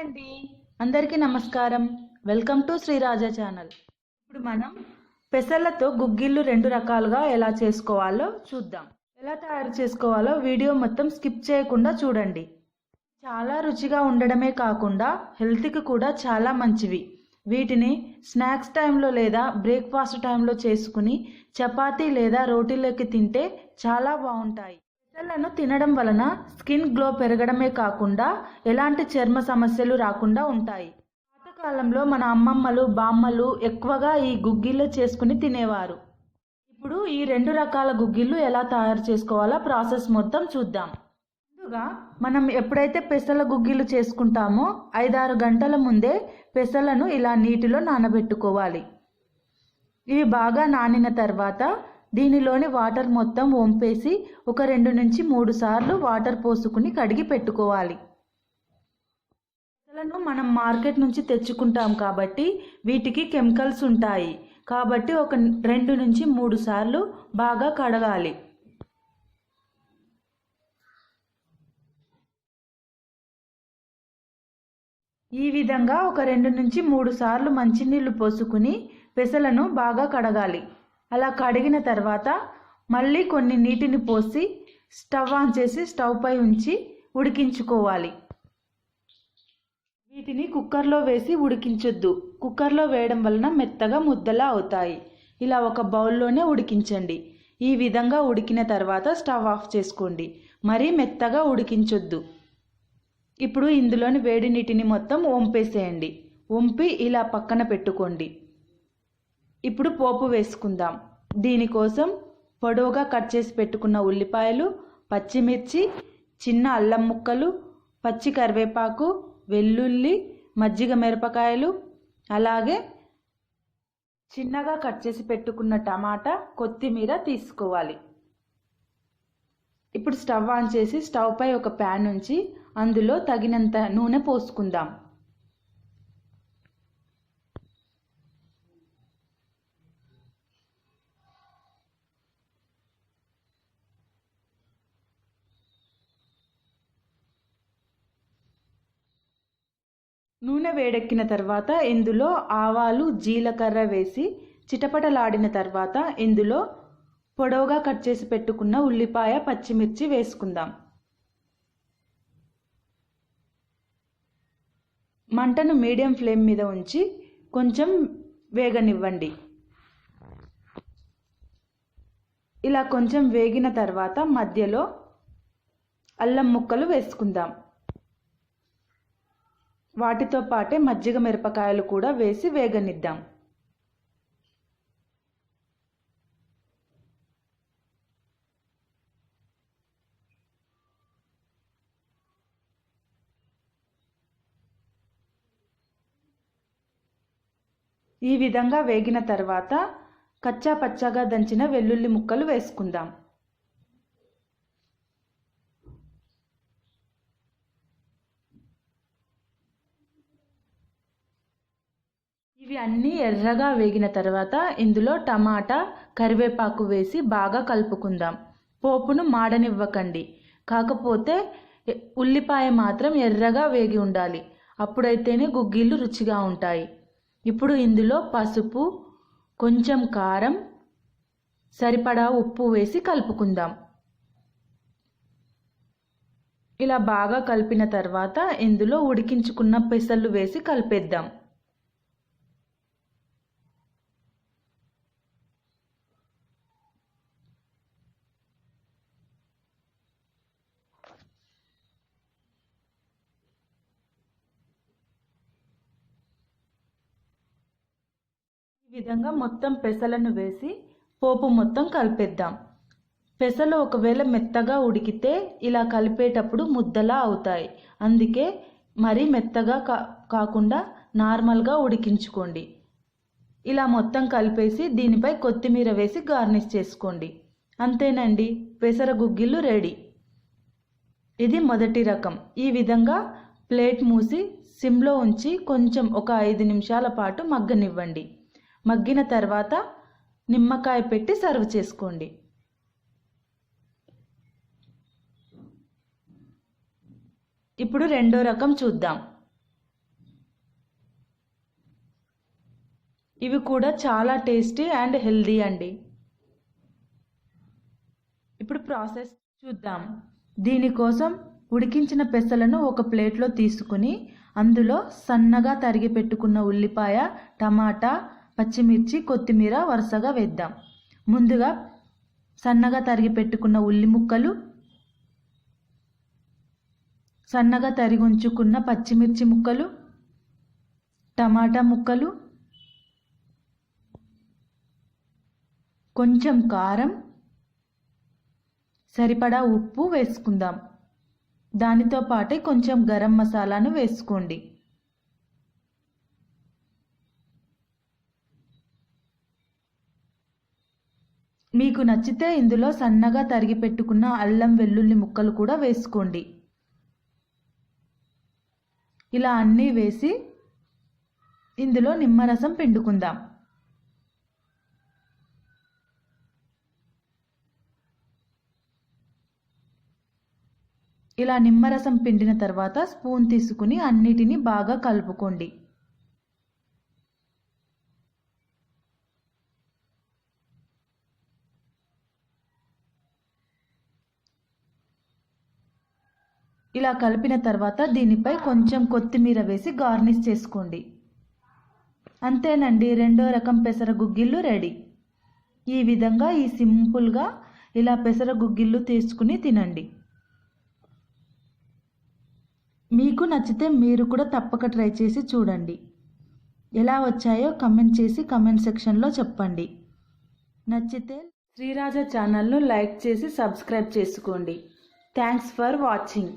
అండి. అందరికీ నమస్కారం. Welcome to Sriraja channel. ఇప్పుడు మనం పెసర్లతో గుగ్గిళ్ళు రెండు రకాలుగా ఎలా చేసుకోవాలో చూద్దాం. ఎలా తయారు చేసుకోవాలో వీడియో మొత్తం స్కిప్ చేయకుండా చూడండి. చాలా రుచిగా ఉండడమే కాకుండా హెల్త్కి కూడా చాలా మంచివి. వీటిని స్నాక్స్ టైంలో లేదా బ్రేక్ఫాస్ట్ టైంలో చేసుకుని చపాతీ లేదా రోటీలోకి తింటే చాలా బాగుంటాయి. పిల్లలను తినడం వలన స్కిన్ గ్లో పెరగడమే కాకుండా ఎలాంటి చర్మ సమస్యలు రాకుండా ఉంటాయి. పాతకాలంలో మన అమ్మమ్మలు బామ్మలు ఎక్కువగా ఈ గుగ్గిళ్ళు చేసుకుని తినేవారు. ఇప్పుడు ఈ రెండు రకాల గుగ్గిళ్ళు ఎలా తయారు చేసుకోవాలో ప్రాసెస్ మొత్తం చూద్దాం. ముందుగా మనం ఎప్పుడైతే పెసల గుగ్గిలు చేసుకుంటామో ఐదారు గంటల ముందే పెసలను ఇలా నీటిలో నానబెట్టుకోవాలి. ఇవి బాగా నానిన తర్వాత దీనిలోని వాటర్ మొత్తం వంపేసి ఒక రెండు నుంచి మూడు సార్లు వాటర్ పోసుకుని కడిగి పెట్టుకోవాలి. పెసలను మనం మార్కెట్ నుంచి తెచ్చుకుంటాం కాబట్టి వీటికి కెమికల్స్ ఉంటాయి. కాబట్టి ఒక రెండు నుంచి మూడు సార్లు బాగా కడగాలి. ఈ విధంగా ఒక రెండు నుంచి మూడు సార్లు మంచినీళ్ళు పోసుకుని పెసలను బాగా కడగాలి. అలా కడిగిన తర్వాత మళ్ళీ కొన్ని నీటిని పోసి స్టవ్ ఆన్ చేసి స్టవ్ పై ఉంచి ఉడికించుకోవాలి. వీటిని కుక్కర్లో వేసి ఉడికించొద్దు. కుక్కర్లో వేయడం వలన మెత్తగా ముద్దలా అవుతాయి. ఇలా ఒక బౌల్లోనే ఉడికించండి. ఈ విధంగా ఉడికిన తర్వాత స్టవ్ ఆఫ్ చేసుకోండి. మరీ మెత్తగా ఉడికించొద్దు. ఇప్పుడు ఇందులోని వేడి నీటిని మొత్తం వంపేసేయండి. వంపి ఇలా పక్కన పెట్టుకోండి. ఇప్పుడు పోపు వేసుకుందాం. దీనికోసం పొడవుగా కట్ చేసి పెట్టుకున్న ఉల్లిపాయలు పచ్చిమిర్చి చిన్న అల్లం ముక్కలు పచ్చి కరివేపాకు వెల్లుల్లి మజ్జిగ మిరపకాయలు అలాగే చిన్నగా కట్ చేసి పెట్టుకున్న టమాటా కొత్తిమీర తీసుకోవాలి. ఇప్పుడు స్టవ్ ఆన్ చేసి స్టవ్ పై ఒక ప్యాన్ ఉంచి అందులో తగినంత నూనె పోసుకుందాం. నూనె వేడెక్కిన తర్వాత ఇందులో ఆవాలు జీలకర్ర వేసి చిటపటలాడిన తర్వాత ఇందులో పొడవుగా కట్ చేసి పెట్టుకున్న ఉల్లిపాయ పచ్చిమిర్చి వేసుకుందాం. మంటను మీడియం ఫ్లేమ్ మీద ఉంచి కొంచెం వేగనివ్వండి. ఇలా కొంచెం వేగిన తర్వాత మధ్యలో అల్లం ముక్కలు వేసుకుందాం. వాటితో పాటే మజ్జిగ మిరపకాయలు కూడా వేసి వేగనిద్దాం. ఈ విధంగా వేగిన తర్వాత కచ్చా పచ్చగా దంచిన వెల్లుల్లి ముక్కలు వేసుకుందాం. ఇవి అన్నీ ఎర్రగా వేగిన తర్వాత ఇందులో టమాటా కరివేపాకు వేసి బాగా కలుపుకుందాం. పోపును మాడనివ్వకండి. కాకపోతే ఉల్లిపాయ మాత్రం ఎర్రగా వేగి ఉండాలి. అప్పుడైతేనే గుగ్గిళ్ళు రుచిగా ఉంటాయి. ఇప్పుడు ఇందులో పసుపు కొంచెం కారం సరిపడా ఉప్పు వేసి కలుపుకుందాం. ఇలా బాగా కలిపిన తర్వాత ఇందులో ఉడికించుకున్న పెసలు వేసి కలిపేద్దాం. విధంగా మొత్తం పెసలను వేసి పోపు మొత్తం కలిపేద్దాం. పెసలు ఒకవేళ మెత్తగా ఉడికితే ఇలా కలిపేటప్పుడు ముద్దలా అవుతాయి. అందుకే మరీ మెత్తగా కా కాకుండా నార్మల్గా ఉడికించుకోండి. ఇలా మొత్తం కలిపేసి దీనిపై కొత్తిమీర వేసి గార్నిష్ చేసుకోండి. అంతేనండి పెసర గుగ్గిళ్ళు రెడీ. ఇది మొదటి రకం. ఈ విధంగా ప్లేట్ మూసి సిమ్లో ఉంచి కొంచెం ఒక ఐదు నిమిషాల పాటు మగ్గనివ్వండి. మగ్గిన తర్వాత నిమ్మకాయ పెట్టి సర్వ్ చేసుకోండి. ఇప్పుడు రెండో రకం చూద్దాం. ఇవి కూడా చాలా టేస్టీ అండ్ హెల్దీ అండి. ఇప్పుడు ప్రాసెస్ చూద్దాం. దీనికోసం ఉడికించిన పెసలను ఒక ప్లేట్లో తీసుకుని అందులో సన్నగా తరిగి పెట్టుకున్న ఉల్లిపాయ టమాటా పచ్చిమిర్చి కొత్తిమీర వరుసగా వేద్దాం. ముందుగా సన్నగా తరిగి పెట్టుకున్న ఉల్లి ముక్కలు సన్నగా తరిగి ఉంచుకున్న పచ్చిమిర్చి ముక్కలు టమాటా ముక్కలు కొంచెం కారం సరిపడా ఉప్పు వేసుకుందాం. దానితో పాటే కొంచెం గరం మసాలాను వేసుకోండి. మీకు నచ్చితే ఇందులో సన్నగా తరిగి పెట్టుకున్న అల్లం వెల్లుల్లి ముక్కలు కూడా వేసుకోండి. ఇలా అన్నీ వేసి ఇందులో నిమ్మరసం పిండుకుందాం. ఇలా నిమ్మరసం పిండిన తర్వాత స్పూన్ తీసుకుని అన్నిటినీ బాగా కలుపుకోండి. ఇలా కలిపిన తర్వాత దీనిపై కొంచెం కొత్తిమీర వేసి గార్నిష్ చేసుకోండి. అంతేనండి రెండో రకం పెసర గుగ్గిళ్ళు రెడీ. ఈ విధంగా ఈ సింపుల్గా ఇలా పెసర గుగ్గిళ్ళు తీసుకుని తినండి. మీకు నచ్చితే మీరు కూడా తప్పక ట్రై చేసి చూడండి. ఎలా వచ్చాయో కమెంట్ చేసి కమెంట్ సెక్షన్లో చెప్పండి. నచ్చితే శ్రీరాజా ఛానల్ను లైక్ చేసి సబ్స్క్రైబ్ చేసుకోండి. Thanks for watching.